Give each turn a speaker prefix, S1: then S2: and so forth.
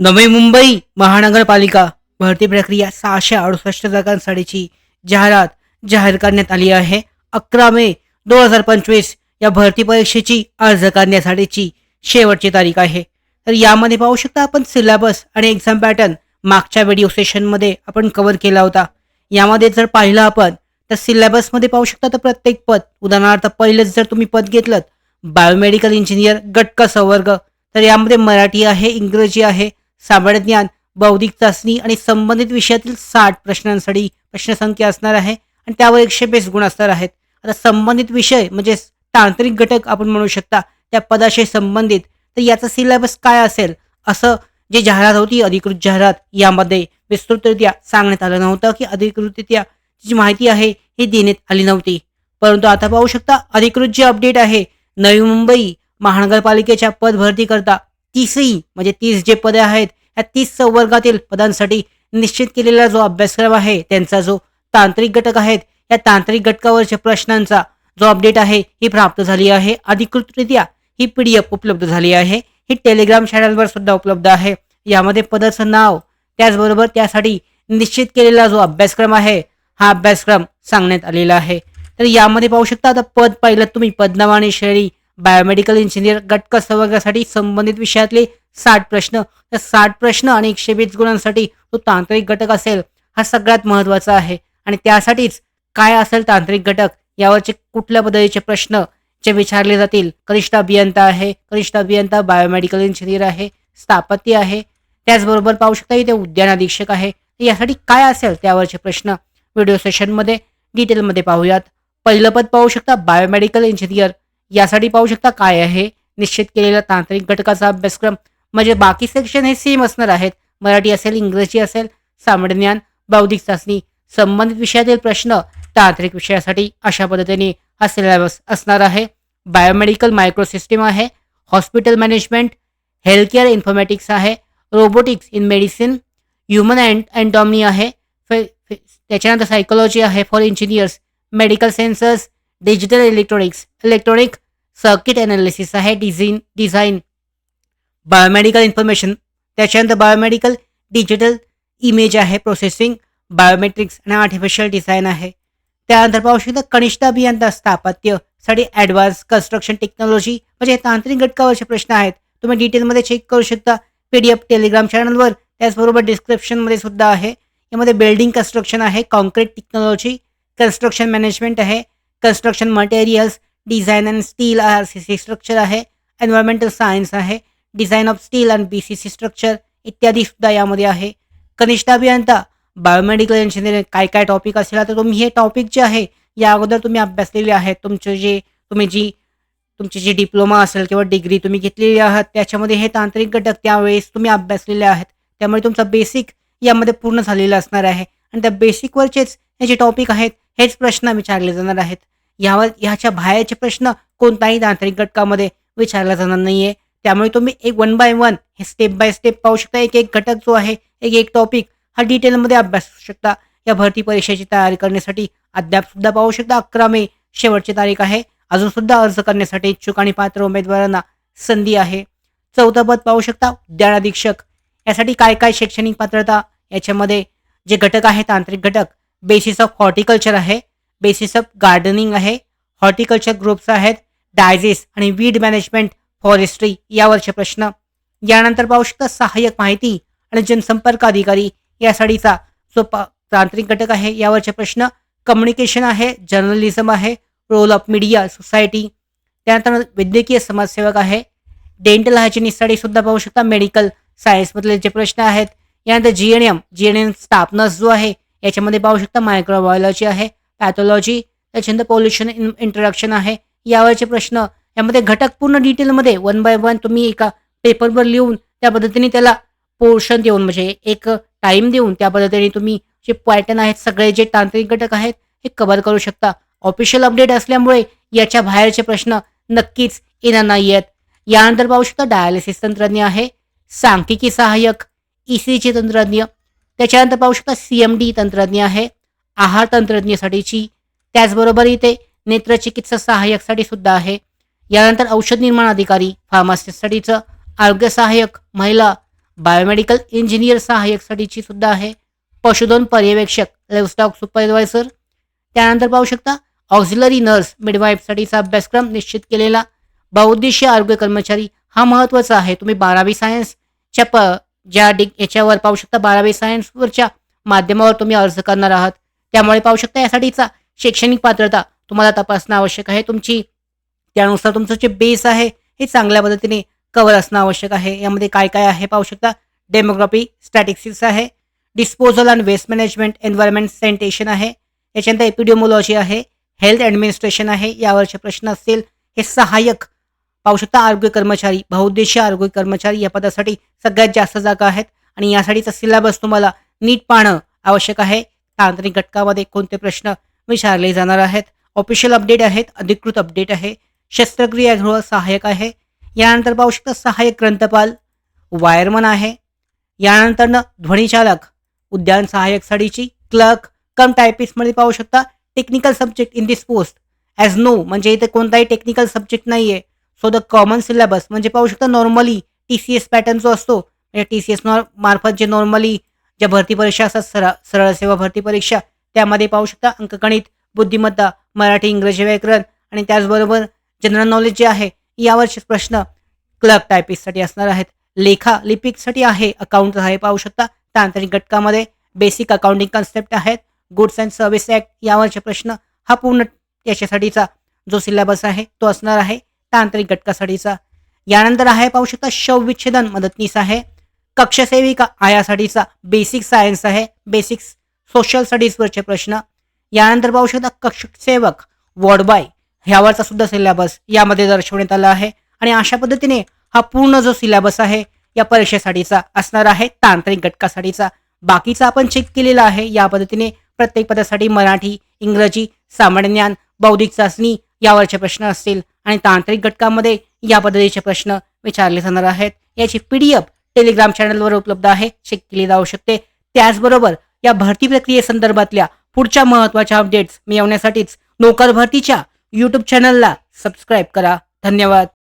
S1: नवी मुंबई महानगरपालिका भरती प्रक्रिया सहाशे अडुसष्ट जागांसाठीची जाहिरात जाहीर करण्यात आली आहे. अकरा मे दोन हजार पंचवीस या भरती परीक्षेची अर्ज करण्यासाठीची शेवटची तारीख आहे. तर यामध्ये पाहू शकता आपण सिलेबस आणि एक्झाम पॅटर्न मागच्या व्हिडिओ सेशनमध्ये आपण कव्हर केला होता. यामध्ये जर पाहिलं आपण तर सिलेबसमध्ये पाहू शकता तर प्रत्येक पद उदाहरणार्थ पहिलेच जर तुम्ही पद घेतलं बायोमेडिकल इंजिनियर गटका संवर्ग तर यामध्ये मराठी आहे इंग्रजी आहे सामान्य ज्ञान बौद्धिक चाचणी आणि संबंधित विषयातील साठ प्रश्नांसाठी प्रश्नसंख्या असणार आहे आणि त्यावर एकशे बेस गुण असणार आहेत. आता संबंधित विषय म्हणजे तांत्रिक घटक आपण म्हणू शकता. त्या पदाशी संबंधित तर याचा सिलेबस काय असेल? असं जे जाहिरात होती अधिकृत जाहिरात यामध्ये विस्तृतरित्या सांगण्यात आलं नव्हतं की अधिकृतरित्या जी माहिती आहे ही देण्यात आली नव्हती. परंतु आता पाहू शकता अधिकृत जे अपडेट आहे नवी मुंबई महानगरपालिकेच्या पद भरती करता तीसही म्हणजे तीस जे पदे आहेत या तीस संवर्गातील पदांसाठी निश्चित केलेला जो अभ्यासक्रम आहे त्यांचा जो तांत्रिक घटक आहेत या तांत्रिक घटकावरच्या प्रश्नांचा जो अपडेट आहे ही प्राप्त झाली आहे. अधिकृतरित्या ही पी डी एफ उपलब्ध झाली आहे. ही टेलिग्राम चॅनलवर सुद्धा उपलब्ध आहे. यामध्ये पदाचं नाव त्याचबरोबर त्यासाठी निश्चित केलेला जो अभ्यासक्रम आहे हा अभ्यासक्रम सांगण्यात आलेला आहे. तर यामध्ये पाहू शकता आता पद पाहिलं तुम्ही पदनाम आणि शैली बायोमेडिकल इंजिनियर गटक संवर्गासाठी संबंधित विषयातले साठ प्रश्न. तर साठ प्रश्न आणि एकशे वीस गुणांसाठी तो तांत्रिक घटक असेल हा सगळ्यात महत्त्वाचा आहे. आणि त्यासाठीच काय असेल तांत्रिक घटक? यावरचे कुठल्या पद्धतीचे प्रश्न जे विचारले जातील? कनिष्ठ अभियंता आहे कनिष्ठ अभियंता बायोमेडिकल इंजिनियर आहे स्थापत्य आहे. त्याचबरोबर पाहू शकता इथे उद्यान अधीक्षक आहे. यासाठी काय असेल त्यावरचे प्रश्न? व्हिडिओ सेशनमध्ये डिटेलमध्ये पाहूयात. पहिलं पद पाहू शकता बायोमेडिकल इंजिनियर. यासाठी पाहू शकता काय आहे. निश्चित केलेला तांत्रिक घटकाचा अभ्यासक्रम. म्हणजे बाकी सेक्शन हे सेम असणार आहेत. मराठी असेल इंग्रजी असेल सामान्य ज्ञान बौद्धिक चाचणी संबंधित विषयातील प्रश्न तांत्रिक विषयासाठी अशा पद्धतीने हा सिलेबस असणार आहे. बायोमेडिकल मायक्रोसिस्टीम आहे. हॉस्पिटल मॅनेजमेंट हेल्थकेअर इन्फॉर्मॅटिक्स आहे. Robotics in medicine human and anatomy आहे. त्याच्यानंतर सायकोलॉजी आहे for engineers medical sensors digital electronics electronic circuit analysis आहे डिझाईन डिझाईन बायोमेडिकल इन्फॉर्मेशन त्याच्यानंतर बायोमेडिकल डिजिटल इमेज आहे प्रोसेसिंग बायोमेट्रिक्स आणि artificial design आहे. त्यानंतर पाहू शकता कनिष्ठ अभियंता स्थापत्यसाठी ॲडव्हान्स कन्स्ट्रक्शन टेक्नॉलॉजी म्हणजे हे तांत्रिक घटकावरचे प्रश्न आहेत. तुम्ही डिटेलमध्ये चेक करू शकता. पी डी एफ टेलिग्राम चॅनलवर त्याचबरोबर डिस्क्रिप्शनमध्ये सुद्धा आहे. यामध्ये बिल्डिंग कन्स्ट्रक्शन आहे. कॉन्क्रीट टेक्नॉलॉजी कन्स्ट्रक्शन मॅनेजमेंट आहे. Construction materials design and steel R C C structure आहे एन्व्हायरमेंटल सायन्स आहे design of steel and B C C structure इत्यादी सुद्धा यामध्ये आहे. कनिष्ठ अभियंता बायोमेडिकल इंजिनिअरिंग काय काय टॉपिक असेल तर तुम्ही हे टॉपिक जे आहे या अगोदर तुम्ही अभ्यासलेले आहेत तुमचे जे तुम्ही जी तुमची जी डिप्लोमा असेल किंवा डिग्री तुम्ही घेतलेली आहात त्याच्यामध्ये हे तांत्रिक घटक त्यावेळेस तुम्ही अभ्यासलेले आहेत. त्यामुळे तुमचा बेसिक यामध्ये पूर्ण झालेला असणार आहे. आणि त्या बेसिकवरचेच हे जे टॉपिक आहेत हेच प्रश्न विचारले जाणार आहेत. यावर ह्याच्या बाहेरचे प्रश्न कोणताही तांत्रिक घटकामध्ये विचारला जाणार नाहीये. त्यामुळे तुम्ही एक वन बाय वन हे स्टेप बाय स्टेप पाहू शकता. एक एक घटक जो आहे एक एक टॉपिक हा डिटेलमध्ये अभ्यासू शकता. या भरती परीक्षेची तयारी करण्यासाठी अद्याप सुद्धा पाहू शकता. अकरा मे शेवटची तारीख आहे. अजून सुद्धा अर्ज करण्यासाठी इच्छुक आणि पात्र उमेदवारांना संधी आहे. चौथं पद पाहू शकता. उद्यान अधीक्षक यासाठी काय काय शैक्षणिक पात्रता? याच्यामध्ये जे घटक आहे तांत्रिक घटक बेसिस ऑफ हॉर्टिकल्चर आहे बेसिस ऑफ गार्डनिंग आहे हॉर्टिकल्चर ग्रुप्स आहेत डायजेस आणि वीड मॅनेजमेंट फॉरेस्ट्री यावरचे प्रश्न. यानंतर पाहू शकता सहाय्यक माहिती आणि जनसंपर्क अधिकारी यासाठीचा जो पा तांत्रिक घटक आहे यावरचे प्रश्न. कम्युनिकेशन आहे जर्नलिझम आहे रोल ऑफ मीडिया सोसायटी त्यानंतर वैद्यकीय समाजसेवक आहे. डेंटल हायजिनिस्टसाठी सुद्धा पाहू शकता मेडिकल सायन्समधले जे प्रश्न आहेत. यानंतर G N M G N M staff nurse जो आहे याच्यामध्ये पाहू शकता मायक्रोबायोलॉजी आहे पॅथॉलॉजी त्याच्यानंतर पोल्युशन इन इंट्रोडक्शन आहे. यावरचे प्रश्न यामध्ये घटक पूर्ण डिटेलमध्ये वन बाय वन तुम्ही एका पेपरवर लिहून त्या पद्धतीने त्याला पोर्शन देऊन म्हणजे एक टाईम देऊन त्या पद्धतीने तुम्ही जे पॅटर्न आहेत सगळे जे तांत्रिक घटक आहेत हे कव्हर करू शकता. ऑफिशियल अपडेट असल्यामुळे याच्या बाहेरचे प्रश्न नक्कीच येणार नाही आहेत यानंतर पाहू शकता डायलिसिस तंत्रज्ञ आहे सांख्यिकी सहाय्यक ईसीजी तंत्रज्ञ त्याच्यानंतर पाहू शकता सी एम डी तंत्रज्ञ आहे. आहार तंत्रज्ञासाठीची. त्याचबरोबर इथे नेत्रचिकित्सा सहाय्यकसाठी सुद्धा आहे. यानंतर औषध निर्माण अधिकारी फार्मासिस्टसाठीचं आरोग्य सहाय्यक महिला. बायोमेडिकल इंजिनियर सहाय्यकसाठीची सुद्धा आहे. पशुधन पर्यवेक्षक लाईव्हस्टॉक सुपरवायझर त्यानंतर पाहू शकता ऑक्झिलरी नर्स मिडवाईफसाठीचा अभ्यासक्रम निश्चित केलेला. बहुउद्देशीय आरोग्य कर्मचारी हा महत्त्वाचा आहे. तुम्ही बारावी सायन्सच्या प ज्या डिग याच्यावर पाहू शकता बारावी सायन्सवरच्या माध्यमावर तुम्ही अर्ज करणार आहात. त्यामुळे पाहू शकता यासाठीचा शैक्षणिक पात्रता तुम्हाला तपासणं आवश्यक आहे. तुमची त्यानुसार तुमचं जे बेस आहे हे चांगल्या पद्धतीने कवर असणं आवश्यक आहे. यामध्ये काय काय आहे पाहू शकता? डेमोग्राफी स्टॅटिक्सिक्स आहे. Disposal and waste management environment sanitation आहे. याच्यानंतर एपिडिओमोलॉजी आहे. हेल्थ ॲडमिनिस्ट्रेशन आहे. यावरचे प्रश्न असतील. हे सहाय्यक पाहू शकता आरोग्य कर्मचारी बहुउद्देशीय आरोग्य कर्मचारी या पदासाठी सगळ्यात जास्त जागा आहेत. आणि यासाठीचा सिलेबस तुम्हाला नीट पाहणं आवश्यक आहे. तांत्रिक घटकामध्ये कोणते प्रश्न विचारले जाणार आहेत? ऑफिशियल अपडेट आहेत अधिकृत अपडेट आहे शस्त्रक्रियागृह सहाय्यक आहे. यानंतर पाहू शकता सहाय्यक ग्रंथपाल वायरमन आहे. यानंतरनं ध्वनीचालक उद्यान सहाय्यक साडीची क्लर्क कम टायपिस्टमध्ये पाहू शकता technical subject in this post as no म्हणजे इथे कोणताही टेक्निकल सब्जेक्ट नाही आहे सो द कॉमन सिलेबस म्हणजे पाहू शकता normally T C S pattern जो असतो म्हणजे टी सी एस नॉर मार्फत जे नॉर्मली ज्या भरती परीक्षा असतात सरळ सरळ सेवा भरती परीक्षा त्यामध्ये पाहू शकता अंकगणित बुद्धिमत्ता मराठी इंग्रजी व्याकरण आणि त्याचबरोबर जनरल नॉलेज जे आहे यावरचे प्रश्न क्लर्क टायपिस्टसाठी असणार आहेत. लेखा लिपिकसाठी आहे अकाउंट आहे पाहू शकता. तांत्रिक घटकामध्ये बेसिक अकाउंटिंग कन्सेप्ट आहेत. गुड्स अँड सर्व्हिस ॲक्ट यावरचे प्रश्न हा पूर्ण याच्यासाठीचा जो सिलेबस आहे तो असणार आहे. तांत्रिक घटकासाठीचा. यानंतर आहे पाहू शकता शवविच्छेदन मदतनीस आहे. कक्षसेविका आयासाठीचा बेसिक सायन्स आहे. बेसिक सोशल स्टडीजवरचे प्रश्न. यानंतर पाहू शकता कक्षसेवक वॉर्डबॉय ह्यावरचा सुद्धा सिलेबस यामध्ये दर्शवण्यात आला आहे. आणि अशा पद्धतीने हा पूर्ण जो सिलेबस आहे या परीक्षेसाठीचा असणार आहे. तांत्रिक घटकासाठीचा. बाकीचा आपण चेक केलेला आहे. या पद्धतीने प्रत्येक पदासाठी मराठी इंग्रजी सामान्य ज्ञान बौद्धिक चाचणी यावरचे प्रश्न असतील आणि तांत्रिक घटकामध्ये या पद्धतीचे प्रश्न विचारले जाणार आहेत. याची पी डी एफ टेलिग्राम चॅनलवर उपलब्ध आहे. चेक केली जाऊ शकते. त्याचबरोबर या भरती प्रक्रियेसंदर्भातल्या पुढच्या महत्त्वाच्या अपडेट्स मिळवण्यासाठीच नोकर भरतीच्या यूट्यूब चॅनलला सबस्क्राईब करा. धन्यवाद.